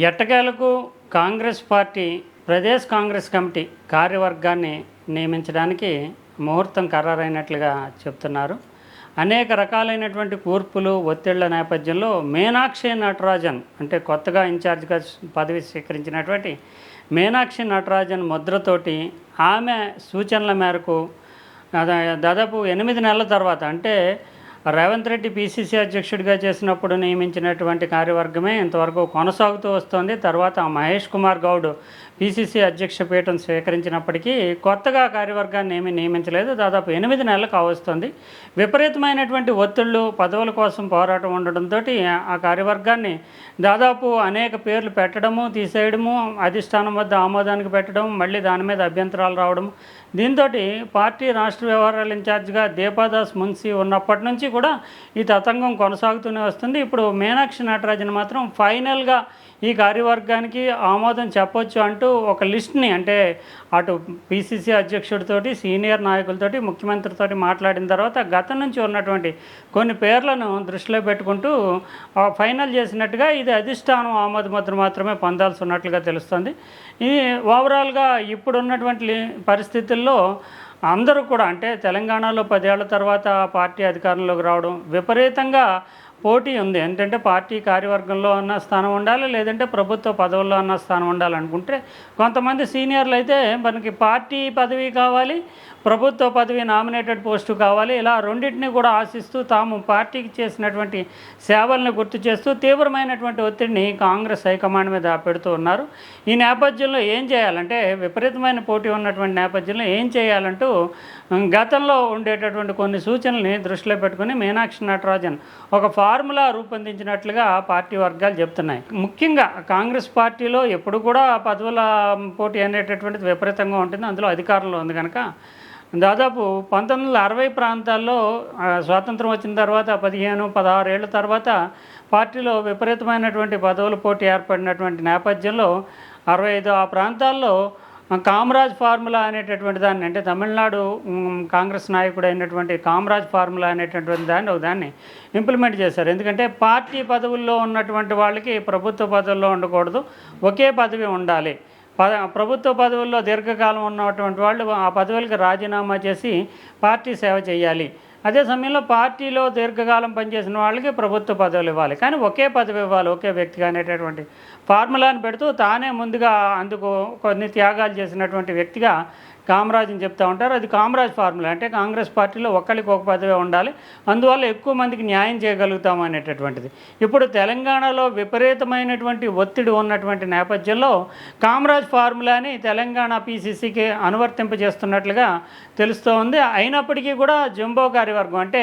ఎట్టకేలకు Congress party Pradesh Congress committee కార్యవర్గాన్ని నియమించడానికి ముహూర్తం ఖరారైనట్లుగా చెప్తున్నారు. అనేక రకాలైనటువంటి కూర్పులు ఒత్తిళ్ళ నేపథ్యంలో మీనాక్షి నటరాజన్ అంటే కొత్తగా ఇన్ఛార్జ్గా పదవి స్వీకరించినటువంటి మీనాక్షి నటరాజన్ ముద్రతోటి ఆమె సూచనల మేరకు దాదాపు ఎనిమిది నెలల తర్వాత అంటే రేవంత్ రెడ్డి పిసిసి అధ్యక్షుడిగా చేసినప్పుడు నియమించినటువంటి కార్యవర్గమే ఇంతవరకు కొనసాగుతూ వస్తోంది. తర్వాత మహేష్ కుమార్ గౌడ్ పిసిసి అధ్యక్ష పీఠం స్వీకరించినప్పటికీ కొత్తగా కార్యవర్గాన్ని ఏమీ నియమించలేదు. దాదాపు ఎనిమిది నెలలు కావస్తుంది. విపరీతమైనటువంటి ఒత్తిళ్ళు పదవుల కోసం పోరాటం ఉండడంతో ఆ కార్యవర్గాన్ని దాదాపు అనేక పేర్లు పెట్టడము తీసేయడము అధిష్టానం వద్ద ఆమోదానికి పెట్టడం మళ్ళీ దాని మీద అభ్యంతరాలు రావడం దీంతో పార్టీ రాష్ట్ర వ్యవహారాల ఇన్ఛార్జిగా దీపాదాస్ మున్సీ ఉన్నప్పటి నుంచి కూడా ఈ తతంగం కొనసాగుతూనే వస్తుంది. ఇప్పుడు మీనాక్షి నటరాజన్ మాత్రం ఫైనల్గా ఈ కార్యవర్గానికి ఆమోదం చెప్పొచ్చు అంటూ ఒక లిస్ట్ని అంటే అటు పిసిసి అధ్యక్షుడితోటి సీనియర్ నాయకులతోటి ముఖ్యమంత్రితోటి మాట్లాడిన తర్వాత గతం నుంచి ఉన్నటువంటి కొన్ని పేర్లను దృష్టిలో పెట్టుకుంటూ ఫైనల్ చేసినట్టుగా ఇది అధిష్టానం ఆమోద ముద్ర మాత్రమే పొందాల్సి ఉన్నట్లుగా తెలుస్తుంది. ఇది ఓవరాల్గా ఇప్పుడున్నటువంటి పరిస్థితుల్లో లి- అందరూ కూడా అంటే తెలంగాణలో పదేళ్ళ తర్వాత పార్టీ అధికారంలోకి రావడం విపరీతంగా పోటీ ఉంది. ఏంటంటే పార్టీ కార్యవర్గంలో అన్న స్థానం ఉండాలి లేదంటే ప్రభుత్వ పదవుల్లో అన్న స్థానం ఉండాలనుకుంటే కొంతమంది సీనియర్లు అయితే మనకి పార్టీ పదవి కావాలి ప్రభుత్వ పదవి నామినేటెడ్ పోస్టు కావాలి ఇలా రెండింటిని కూడా ఆశిస్తూ తాము పార్టీకి చేసినటువంటి సేవలను గుర్తు చేస్తూ తీవ్రమైనటువంటి ఒత్తిడిని కాంగ్రెస్ హైకమాండ్ మీద పెడుతూ ఉన్నారు. ఈ నేపథ్యంలో ఏం చేయాలంటే విపరీతమైన పోటీ ఉన్నటువంటి నేపథ్యంలో ఏం చేయాలంటూ గతంలో ఉండేటటువంటి కొన్ని సూచనల్ని దృష్టిలో పెట్టుకుని మీనాక్షి నటరాజన్ ఒక ఫార్ములా రూపొందించినట్లుగా పార్టీ వర్గాలు చెప్తున్నాయి. ముఖ్యంగా కాంగ్రెస్ పార్టీలో ఎప్పుడు కూడా పదవుల పోటీ అనేటటువంటిది విపరీతంగా ఉంటుంది. అందులో అధికారంలో ఉంది కనుక దాదాపు పంతొమ్మిది వందల అరవై ప్రాంతాల్లో స్వాతంత్రం వచ్చిన తర్వాత పదిహేను పదహారు ఏళ్ళ తర్వాత పార్టీలో విపరీతమైనటువంటి పదవుల పోటీ ఏర్పడినటువంటి నేపథ్యంలో అరవై ఐదు ఆ ప్రాంతాల్లో కామరాజ్ ఫార్ములా అనేటటువంటి దాన్ని అంటే తమిళనాడు కాంగ్రెస్ నాయకుడు అయినటువంటి కామరాజ్ ఫార్ములా అనేటటువంటి దాన్ని ఒక దాన్ని ఇంప్లిమెంట్ చేశారు. ఎందుకంటే పార్టీ పదవుల్లో ఉన్నటువంటి వాళ్ళకి ప్రభుత్వ పదవుల్లో ఉండకూడదు ఒకే పదవి ఉండాలి. పద ప్రభుత్వ పదవుల్లో దీర్ఘకాలం ఉన్నటువంటి వాళ్ళు ఆ పదవులకు రాజీనామా చేసి పార్టీ సేవ చేయాలి. అదే సమయంలో పార్టీలో దీర్ఘకాలం పనిచేసిన వాళ్ళకి ప్రభుత్వ పదవులు ఇవ్వాలి. కానీ ఒకే పదవి ఇవ్వాలి ఒకే వ్యక్తిగా అనేటటువంటి ఫార్ములాను పెడుతూ తానే ముందుగా అందుకు కొన్ని త్యాగాలు చేసినటువంటి వ్యక్తిగా కామరాజ్ని చెప్తా ఉంటారు. అది కామరాజ్ ఫార్ములా. అంటే కాంగ్రెస్ పార్టీలో ఒక్కరికి ఒక పదవి ఉండాలి. అందువల్ల ఎక్కువ మందికి న్యాయం చేయగలుగుతాం అనేటటువంటిది. ఇప్పుడు తెలంగాణలో విపరీతమైనటువంటి ఒత్తిడి ఉన్నటువంటి నేపథ్యంలో కామరాజ్ ఫార్ములాని తెలంగాణ పీసీసీకి అనువర్తింపజేస్తున్నట్లుగా తెలుస్తూ ఉంది. అయినప్పటికీ కూడా జంబో కార్యవర్గం అంటే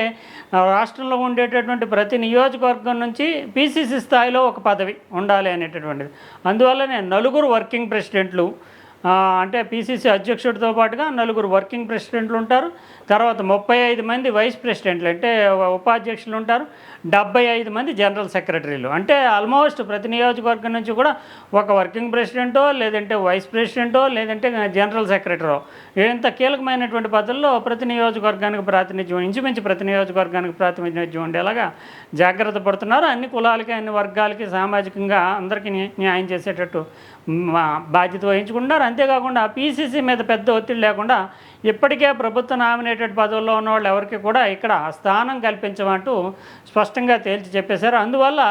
రాష్ట్రంలో ఉండేటటువంటి ప్రతి నియోజకవర్గం నుంచి పీసీసీ స్థాయిలో ఒక పదవి ఉండాలి అనేటటువంటి అనేటటువంటిది అందువల్లనే నలుగురు వర్కింగ్ ప్రెసిడెంట్లు అంటే పిసిసి అధ్యక్షుడితో పాటుగా నలుగురు వర్కింగ్ ప్రెసిడెంట్లు ఉంటారు. తర్వాత ముప్పై ఐదు మంది వైస్ ప్రెసిడెంట్లు అంటే ఉపాధ్యక్షులు ఉంటారు. డెబ్బై ఐదు మంది జనరల్ సెక్రటరీలు. అంటే ఆల్మోస్ట్ ప్రతి నియోజకవర్గం నుంచి కూడా ఒక వర్కింగ్ ప్రెసిడెంటో లేదంటే వైస్ ప్రెసిడెంటో లేదంటే జనరల్ సెక్రటరో ఇంత కీలకమైనటువంటి పద్ధతుల్లో ప్రతి నియోజకవర్గానికి ప్రాతినిధ్యం ఇంచుమించు ప్రతి నియోజకవర్గానికి ప్రాతినిధ్యం ఉండేలాగా జాగ్రత్త పడుతున్నారు. అన్ని కులాలకి అన్ని వర్గాలకి సామాజికంగా అందరికీ న్యాయం చేసేటట్టు బాధ్యత వహించుకుంటున్నారు. అంతేకాకుండా పీసీసీ మీద పెద్ద ఒత్తిడి లేకుండా ఇప్పటికే ప్రభుత్వ నామినేటెడ్ పదవుల్లో ఉన్న వాళ్ళు ఎవరికి కూడా ఇక్కడ స్థానం కల్పించమంటూ స్పష్టంగా తేల్చి చెప్పేశారు. అందువల్ల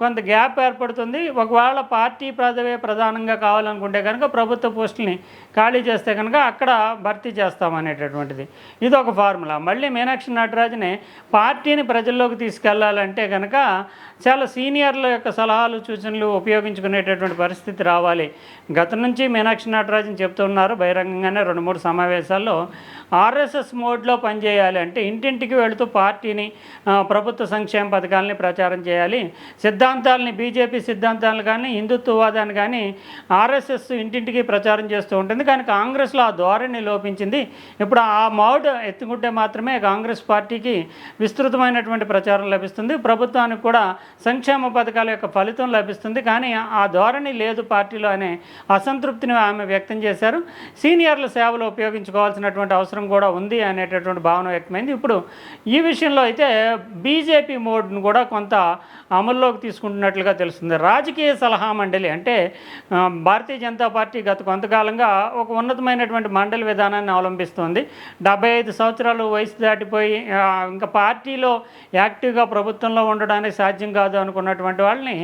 కొంత గ్యాప్ ఏర్పడుతుంది. ఒకవేళ పార్టీ పదవే ప్రధానంగా కావాలనుకుంటే కనుక ప్రభుత్వ పోస్టుల్ని ఖాళీ చేస్తే కనుక అక్కడ భర్తీ చేస్తామనేటటువంటిది. ఇది ఒక ఫార్ములా. మళ్ళీ మీనాక్షి నటరాజుని పార్టీని ప్రజల్లోకి తీసుకెళ్ళాలంటే కనుక చాలా సీనియర్ల యొక్క సలహాలు సూచనలు ఉపయోగించుకునేటటువంటి పరిస్థితి రావాలి. గత నుంచి మీనాక్షి నటరాజన్ చెప్తున్నారు. బహిరంగంగానే రెండు మూడు సమావేశాల్లో ఆర్ఎస్ఎస్ మోడ్లో పనిచేయాలి అంటే ఇంటింటికి వెళుతూ పార్టీని ప్రభుత్వ సంక్షేమ పథకాలని ప్రచారం చేయాలి. సిద్ధాంతాలని బీజేపీ సిద్ధాంతాలను కానీ హిందుత్వవాదాన్ని కానీ ఆర్ఎస్ఎస్ ఇంటింటికి ప్రచారం చేస్తూ ఉంటుంది. కానీ కాంగ్రెస్లో ఆ ధోరణి లోపించింది. ఇప్పుడు ఆ మోడ్ ఎత్తుకుంటే మాత్రమే కాంగ్రెస్ పార్టీకి విస్తృతమైనటువంటి ప్రచారం లభిస్తుంది. ప్రభుత్వానికి కూడా సంక్షేమ పథకాల యొక్క ఫలితం లభిస్తుంది. కానీ ఆ ధోరణి లేదు పార్టీలో అనే అసంతృప్తిని ఆమె వ్యక్తం చేశారు. సీనియర్ల సేవలు ఉపయోగించుకోవాల్సినటువంటి అవసరం కూడా ఉంది అనేటటువంటి భావన వ్యక్తమైంది. ఇప్పుడు ఈ విషయంలో అయితే బీజేపీ మోడ్ను కూడా కొంత అమల్లోకి తీసుకు తీసుకుంటున్నట్లుగా తెలుస్తుంది. రాజకీయ సలహా మండలి అంటే భారతీయ జనతా పార్టీ గత కొంతకాలంగా ఒక ఉన్నతమైనటువంటి మండలి విధానాన్ని అవలంబిస్తుంది. డెబ్బై ఐదు సంవత్సరాలు వయసు దాటిపోయి ఇంకా పార్టీలో యాక్టివ్గా ప్రభుత్వంలో ఉండడానికి సాధ్యం కాదు అనుకున్నటువంటి వాళ్ళని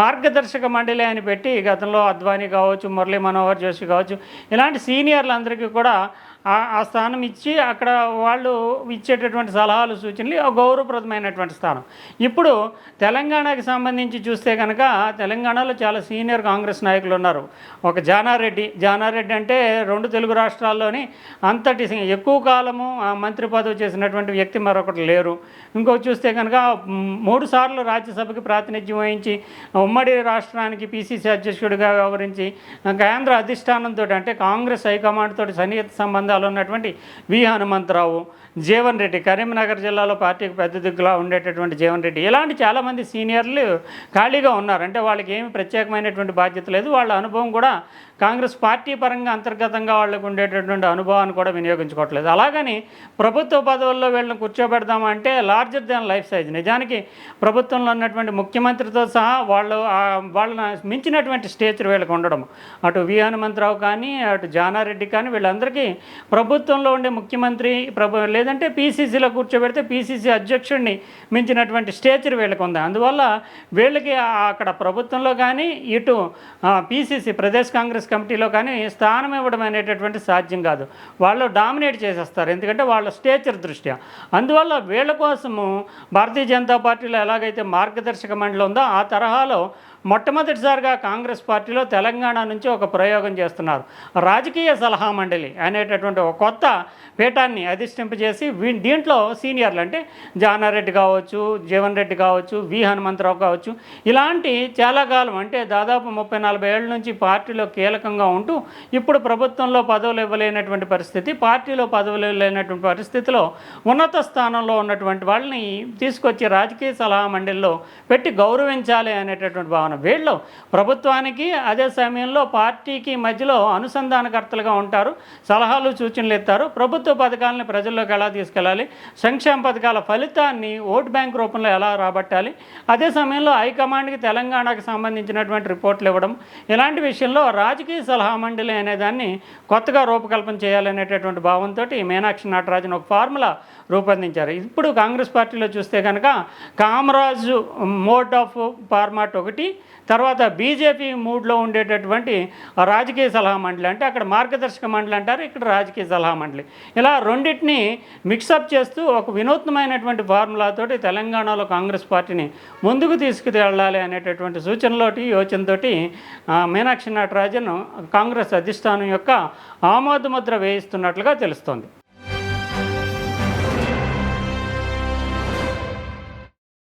మార్గదర్శక మండలి అని పెట్టి గతంలో అద్వానీ కావచ్చు మురళీ మనోహర్ జోషి కావచ్చు ఇలాంటి సీనియర్లందరికీ కూడా ఆ- స్థానం ఇచ్చి అక్కడ వాళ్ళు ఇచ్చేటటువంటి సలహాలు సూచనలు ఒక గౌరవప్రదమైనటువంటి స్థానం. ఇప్పుడు తెలంగాణకి సంబంధించి చూస్తే కనుక తెలంగాణలో చాలా సీనియర్ కాంగ్రెస్ నాయకులు ఉన్నారు. ఒక జానారెడ్డి జానారెడ్డి అంటే రెండు తెలుగు రాష్ట్రాల్లోని అంతటి ఎక్కువ కాలము ఆ మంత్రి పదవి చేసినటువంటి వ్యక్తి మరొకటి లేరు. ఇంకొక చూస్తే కనుక మూడు సార్లు రాజ్యసభకి ప్రాతినిధ్యం వహించి ఉమ్మడి రాష్ట్రానికి పిసిసి అధ్యక్షుడిగా వ్యవహరించి కేంద్ర అధిష్టానంతో అంటే కాంగ్రెస్ హైకమాండ్ తోటి సన్నిహిత సంబంధాలు ఉన్నటువంటి వి. హనుమంతరావు జీవన్ రెడ్డి కరీంనగర్ జిల్లాలో పార్టీకి పెద్ద దిక్కులా ఉండేటటువంటి జీవన్ రెడ్డి. ఇలాంటి చాలామంది సీనియర్లు ఖాళీగా ఉన్నారు. అంటే వాళ్ళకి ఏమి ప్రత్యేకమైనటువంటి బాధ్యత లేదు. వాళ్ళ అనుభవం కూడా కాంగ్రెస్ పార్టీ పరంగా అంతర్గతంగా వాళ్ళకు ఉండేటటువంటి అనుభవాన్ని కూడా వినియోగించుకోవట్లేదు. అలాగని ప్రభుత్వ పదవుల్లో వీళ్ళని కూర్చోబెడదామంటే లార్జర్ దాన్ లైఫ్ సైజ్ నిజానికి ప్రభుత్వంలో ఉన్నటువంటి ముఖ్యమంత్రితో సహా వాళ్ళు వాళ్ళని మించినటువంటి స్టేచర్ వీళ్ళకి ఉండడం. అటు వి హనుమంతరావు కానీ అటు జానారెడ్డి కానీ వీళ్ళందరికీ ప్రభుత్వంలో ఉండే ముఖ్యమంత్రి ప్రభు లేదంటే పీసీసీలో కూర్చోబెడితే పీసీసీ అధ్యక్షుడిని మించినటువంటి స్టేచర్ వీళ్ళకి ఉంది. అందువల్ల వీళ్ళకి అక్కడ ప్రభుత్వంలో కానీ ఇటు పీసీసీ ప్రదేశ్ కాంగ్రెస్ కమిటీలో కానీ స్థానం ఇవ్వడం అనేటటువంటి సాధ్యం కాదు. వాళ్ళు డామినేట్ చేసేస్తారు. ఎందుకంటే వాళ్ళ స్టేచర్ దృష్ట్యా. అందువల్ల వీళ్ళ కోసము భారతీయ జనతా పార్టీలో ఎలాగైతే మార్గదర్శక మండలి ఉందో ఆ తరహాలో మొట్టమొదటిసారిగా కాంగ్రెస్ పార్టీలో తెలంగాణ నుంచి ఒక ప్రయోగం చేస్తున్నారు. రాజకీయ సలహా మండలి అనేటటువంటి ఒక కొత్త పీఠాన్ని అధిష్టింపజేసి వీ- దీంట్లో సీనియర్లు అంటే జానారెడ్డి కావచ్చు జీవన్ రెడ్డి కావచ్చు వి. హనుమంతరావు కావచ్చు ఇలాంటి చాలా కాలం అంటే దాదాపు ముప్పై నలభై ఏళ్ళ నుంచి పార్టీలో కీలకంగా ఉంటూ ఇప్పుడు ప్రభుత్వంలో పదవులు ఇవ్వలేనటువంటి పరిస్థితి పార్టీలో పదవులు ఇవ్వలేనటువంటి పరిస్థితిలో ఉన్నత స్థానంలో ఉన్నటువంటి వాళ్ళని తీసుకొచ్చి రాజకీయ సలహా మండలిలో పెట్టి గౌరవించాలి అనేటటువంటి భావన వీళ్ళు ప్రభుత్వానికి అదే సమయంలో పార్టీకి మధ్యలో అనుసంధానకర్తలుగా ఉంటారు. సలహాలు సూచనలు ఇస్తారు. ప్రభుత్వ పథకాలను ప్రజల్లోకి ఎలా తీసుకెళ్ళాలి? సంక్షేమ పథకాల ఫలితాన్ని ఓటు బ్యాంక్ రూపంలో ఎలా రాబట్టాలి? అదే సమయంలో హైకమాండ్కి తెలంగాణకు సంబంధించినటువంటి రిపోర్ట్లు ఇవ్వడం. ఇలాంటి విషయంలో రాజకీయ సలహా మండలి అనే దాన్ని కొత్తగా రూపకల్పన చేయాలనేటటువంటి భావంతో మీనాక్షి నటరాజన్ ఒక ఫార్ములా రూపొందించారు. ఇప్పుడు కాంగ్రెస్ పార్టీలో చూస్తే కనుక కామరాజు మోడ్ ఆఫ్ ఫార్మాట్ ఒకటి తర్వాత బీజేపీ మూడ్లో ఉండేటటువంటి రాజకీయ సలహా మండలి అంటే అక్కడ మార్గదర్శక మండలి అంటారు ఇక్కడ రాజకీయ సలహా మండలి. ఇలా రెండింటిని మిక్సప్ చేస్తూ ఒక వినూత్నమైనటువంటి ఫార్ములాతోటి తెలంగాణలో కాంగ్రెస్ పార్టీని ముందుకు తీసుకువెళ్ళాలి అనేటటువంటి సూచనలోటి యోచనతోటి మీనాక్షి నటరాజన్ కాంగ్రెస్ అధిష్టానం యొక్క ఆమోదముద్ర వేయిస్తున్నట్లుగా తెలుస్తోంది.